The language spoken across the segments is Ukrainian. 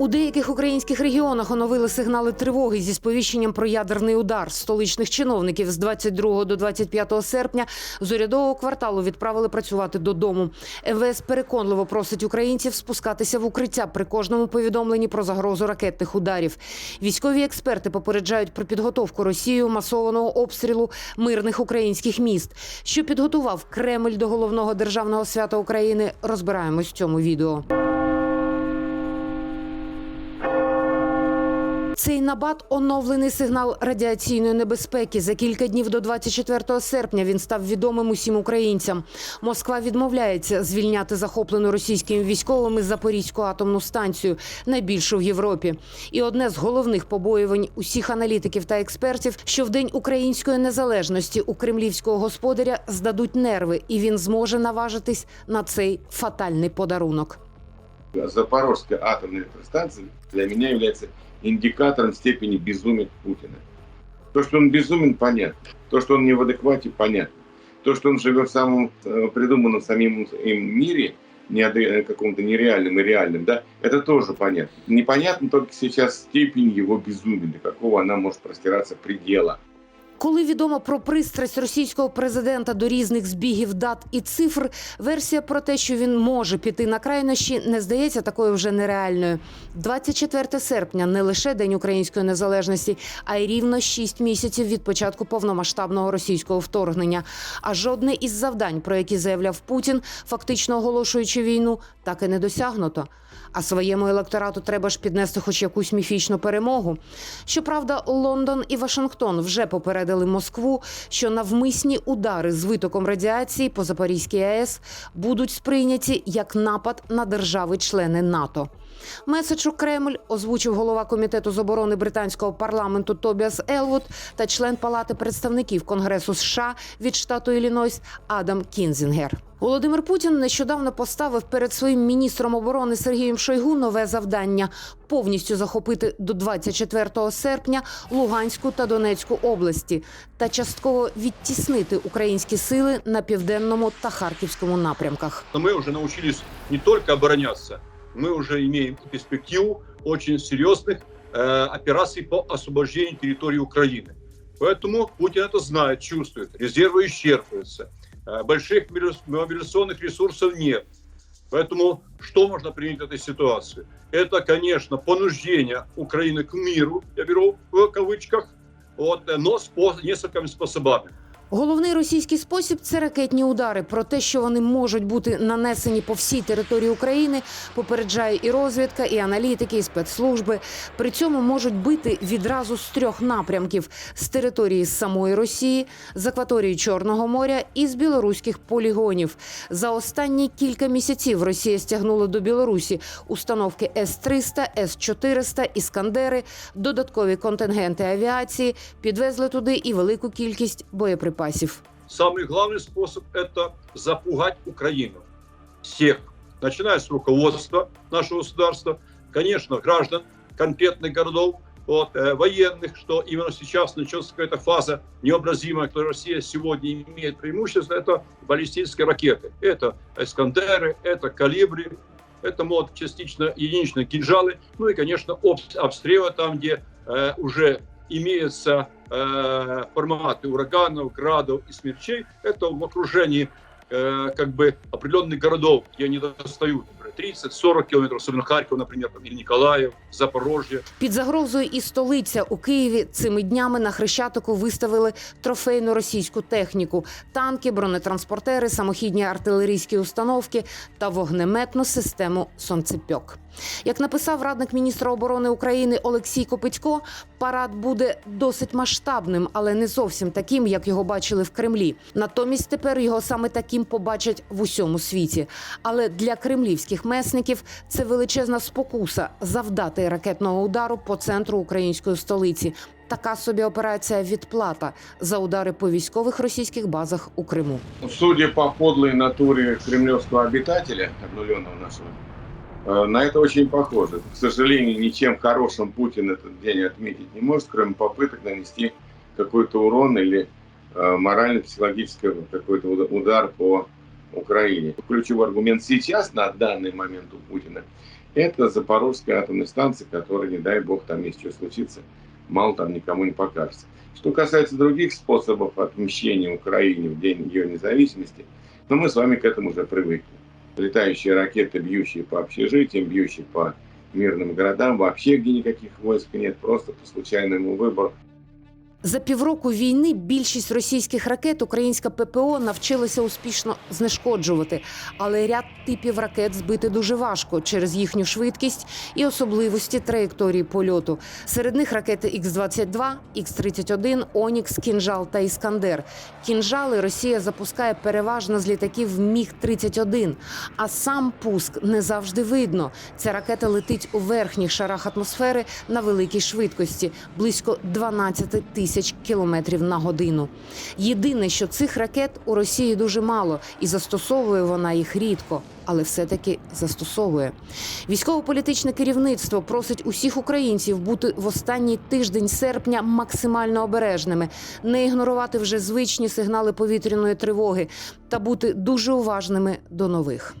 У деяких українських регіонах оновили сигнали тривоги зі сповіщенням про ядерний удар. Столичних чиновників з 22 до 25 серпня з урядового кварталу відправили працювати додому. МВС переконливо просить українців спускатися в укриття при кожному повідомленні про загрозу ракетних ударів. Військові експерти попереджають про підготовку Росією масованого обстрілу мирних українських міст. Що підготував Кремль до головного державного свята України, розбираємось в цьому відео. Цей набат оновлений сигнал радіаційної небезпеки. За кілька днів до 24 серпня він став відомим усім українцям. Москва відмовляється звільняти захоплену російськими військовими Запорізьку атомну станцію, найбільшу в Європі. І одне з головних побоювань усіх аналітиків та експертів, що в день української незалежності у кремлівського господаря здадуть нерви, і він зможе наважитись на цей фатальний подарунок. Запорожская атомная электростанция для меня является индикатором степени безумия Путина. То, что он безумен, понятно. То, что он не в адеквате, понятно. То, что он живет в самом э, придуманном самим им мире, не э, каком-то нереальном и реальном, да, это тоже понятно. Непонятно только сейчас степень его безумия, до какого она может простираться предела. Коли відомо про пристрасть російського президента до різних збігів дат і цифр, версія про те, що він може піти на крайнощі, не здається такою вже нереальною. 24 серпня не лише день української незалежності, а й рівно 6 місяців від початку повномасштабного російського вторгнення. А жодне із завдань, про які заявляв Путін, фактично оголошуючи війну, так і не досягнуто. А своєму електорату треба ж піднести хоч якусь міфічну перемогу. Щоправда, Лондон і Вашингтон вже попередили Москву, що навмисні удари з витоком радіації по Запорізькій АЕС будуть сприйняті як напад на держави-члени НАТО. Меседж у Кремль озвучив голова комітету з оборони британського парламенту Тобіас Елвуд та член Палати представників Конгресу США від штату Іллінойс Адам Кінзінгер. Володимир Путін нещодавно поставив перед своїм міністром оборони Сергієм Шойгу нове завдання повністю захопити до 24 серпня Луганську та Донецьку області та частково відтіснити українські сили на південному та харківському напрямках. Но мы уже научились не только обороняться, мы уже имеем перспективу очень серьезных э, операций по освобождению территории Украины. Поэтому Путин это знает, чувствует. Резервы исчерпываются. Э, больших мобили- мобилизационных ресурсов нет. Поэтому что можно принять в этой ситуации? Это, конечно, понуждение Украины к миру, я беру в кавычках, вот, э, но спо- несколькими способами. Головний російський спосіб це ракетні удари. Про те, що вони можуть бути нанесені по всій території України, попереджає і розвідка, і аналітики, і спецслужби. При цьому можуть бити відразу з трьох напрямків: з території самої Росії, з акваторії Чорного моря і з білоруських полігонів. За останні кілька місяців Росія стягнула до Білорусі установки С-300, С-400, Іскандери, додаткові контингенти авіації, підвезли туди і велику кількість боєприпасів. Самый главный способ – это запугать Украину. Всех, начиная с руководства нашего государства, конечно, граждан конкретных городов, вот, э, военных, что именно сейчас начнется какая-то фаза необразимая, которую Россия сегодня имеет преимущество, это баллистические ракеты. Это «Эскандеры», это «Калибри», это вот частично единичные кинжалы, ну и, конечно, обс- обстрелы там, где э, уже имеются э, форматы ураганов, градов и смерчей. Это в окружении э, как бы определенных городов, где они достают, например, 30-40 километров, особенно Харьков, например, там, или Николаев, Запорожье. Під загрозою і столиця у Києві цими днями на Хрещатику виставили трофейну російську техніку: танки, бронетранспортери, самохідні артилерійські установки та вогнеметну систему сонцепьок. Як написав радник міністра оборони України Олексій Копитько, парад буде досить масштабним, але не зовсім таким, як його бачили в Кремлі. Натомість тепер його саме таким побачать в усьому світі. Але для кремлівських месників це величезна спокуса завдати ракетного удару по центру української столиці. Така собі операція відплата за удари по військових російських базах у Криму. Судя по подлой натуре кремлевского обитателя, обнуленного нашего, э, на это очень похоже. К сожалению, ничем хорошим Путин этот день отметить не может, кроме попыток нанести какой-то урон или э, морально-психологический какой-то уда- удар по Украине. Ключевой аргумент сейчас, на данный момент у Путина, Это Запорожская атомная станция, которая, не дай бог, там если что случится, мало там никому не покажется. Что касается других способов отмщения Украине в день ее независимости, то мы с вами к этому уже привыкли. Летающие ракеты, бьющие по общежитиям, бьющие по мирным городам, вообще где никаких войск нет, просто по случайному выбору. За півроку війни більшість російських ракет українська ППО навчилася успішно знешкоджувати, але ряд типів ракет збити дуже важко через їхню швидкість і особливості траєкторії польоту. Серед них ракети Х-22, Х-31, Онікс, Кінжал та Іскандер. Кінжали Росія запускає переважно з літаків Міг-31, а сам пуск не завжди видно. Ця ракета летить у верхніх шарах атмосфери на великій швидкості близько 12 тисяч кілометрів на годину. Єдине, що цих ракет у Росії дуже мало, і застосовує вона їх рідко, але все-таки застосовує. Військово-політичне керівництво просить усіх українців бути в останній тиждень серпня максимально обережними, не ігнорувати вже звичні сигнали повітряної тривоги та бути дуже уважними до нових.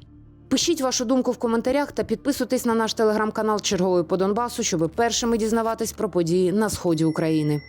Пишіть вашу думку в коментарях та підписуйтесь на наш телеграм-канал Черговий по Донбасу, щоб першими дізнаватись про події на сході України.